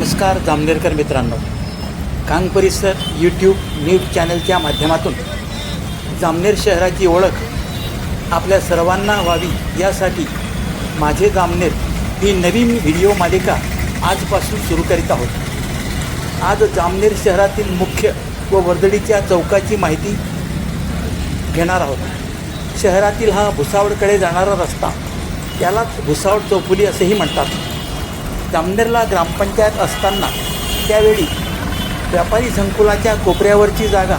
नमस्कार जामनेरकर मित्रांनो. कांग परिसर यूट्यूब न्यूज चॅनलच्या माध्यमातून जामनेर शहराची ओळख आपल्या सर्वांना व्हावी यासाठी माझे जामनेर ही नवीन व्हिडिओ मालिका आजपासून सुरू करीत आहोत. आज जामनेर शहरातील मुख्य व वर्दळीच्या चौकाची माहिती घेणार आहोत. शहरातील हा भुसावळकडे जाणारा रस्ता त्यालाच भुसावळ चौफुली असेही म्हणतात. जामनेरला ग्रामपंचायत असताना त्यावेळी व्यापारी संकुलाच्या कोपऱ्यावरची जागा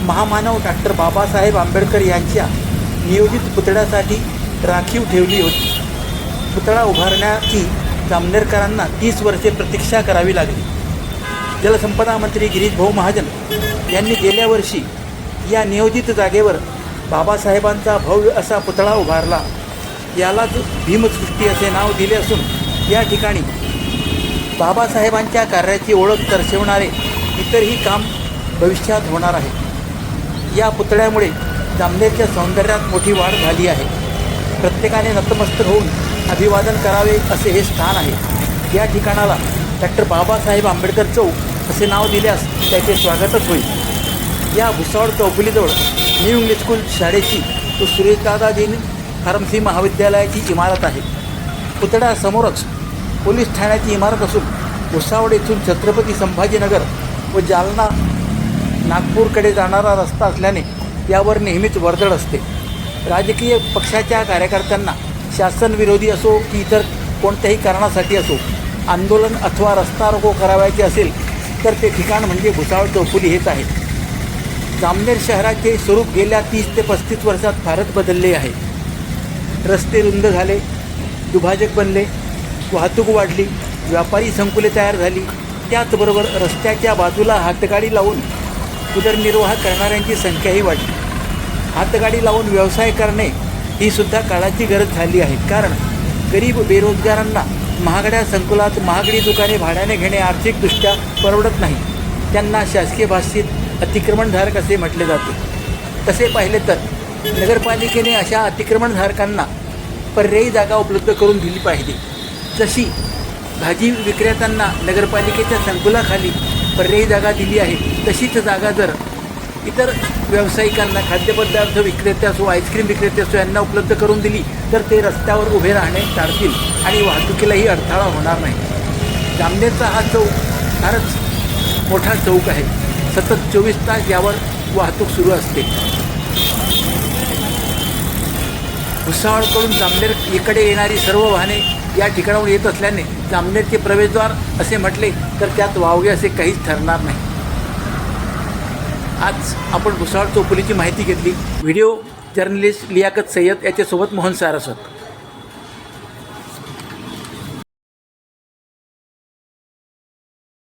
महामानव डॉक्टर बाबासाहेब आंबेडकर यांच्या नियोजित पुतळ्यासाठी राखीव ठेवली होती. पुतळा उभारण्याची जामनेरकरांना तीस वर्षे प्रतीक्षा करावी लागली. जलसंपदा मंत्री गिरीश भाऊ महाजन यांनी गेल्या वर्षी या नियोजित जागेवर बाबासाहेबांचा भव्य असा पुतळा उभारला. यालाच भीमसृष्टी असे नाव दिले असून या ठिकाणी बाबासाहेबांच्या कार्याची ओळख दर्शवणारे इतरही काम भविष्यात होणार आहे. या पुतळ्यामुळे जामनेरच्या सौंदर्यात मोठी वाढ झाली आहे. प्रत्येकाने नतमस्तक होऊन अभिवादन करावे असे हे स्थान आहे. या ठिकाणाला डॉक्टर बाबासाहेब आंबेडकर चौक असे नाव दिल्यास त्याचे स्वागतच होईल. या भुसावळ चौफुलीजवळ न्यू इंग्लिश स्कूल शाळेची तो सुरेशदादाजी फार्मसी महाविद्यालयाची इमारत आहे. पुतळ्यासमोरच पोलीस ठाण्याची इमारत असून भुसावळ येथून छत्रपती संभाजीनगर व जालना नागपूरकडे जाणारा रस्ता असल्याने यावर नेहमीच वर्दळ असते. राजकीय पक्षाच्या कार्यकर्त्यांना शासनविरोधी असो की इतर कोणत्याही कारणासाठी असो आंदोलन अथवा रस्ता रोको करावायचे असेल तर ते ठिकाण म्हणजे भुसावळ चौफुली हेच आहे. जामनेर शहराचे स्वरूप गेल्या तीस ते पस्तीस वर्षात फारच बदलले आहे. रस्ते रुंद झाले दुभाजक बनले वाहतूक वाढली व्यापारी संकुले तयार झाली. त्याचबरोबर रस्त्याच्या बाजूला हातगाडी लावून उदरनिर्वाह करणाऱ्यांची संख्याही वाढली. हातगाडी लावून व्यवसाय करणे ही सुद्धा काळाची गरज झाली आहे. कारण गरीब बेरोजगारांना महागड्या संकुलात महागडी दुकाने भाड्याने घेणे आर्थिकदृष्ट्या परवडत नाही. त्यांना शासकीय भाषेत अतिक्रमणधारक असे म्हटले जाते. तसे पाहिले तर नगरपालिकेने अशा अतिक्रमणधारकांना पर्यायी जागा उपलब्ध करून दिली पाहिजे. जशी भाजी विक्रेत्यांना नगरपालिकेच्या संकुलाखाली पर्यायी जागा दिली आहे तशीच जागा जर इतर व्यावसायिकांना खाद्यपदार्थ विक्रेते असो आईस्क्रीम विक्रेते असो यांना उपलब्ध करून दिली तर ते रस्त्यावर उभे राहणे टाळतील आणि वाहतुकीलाही अडथळा होणार नाही. जामनेरचा हा चौक फारच मोठा चौक आहे. सतत चोवीस तास यावर वाहतूक सुरू असते. भुसावळकडून जामनेर इकडे येणारी सर्व वाहने या ठिकाणाहून येत असल्याने जामनेरचे प्रवेशद्वार असे म्हटले तर त्यात वावगे असे काहीच ठरणार नाही. आज आपण भुसावळ चौफुलीची माहिती घेतली. व्हिडिओ जर्नलिस्ट लियाकत सय्यद याच्यासोबत मोहन सारस्वत.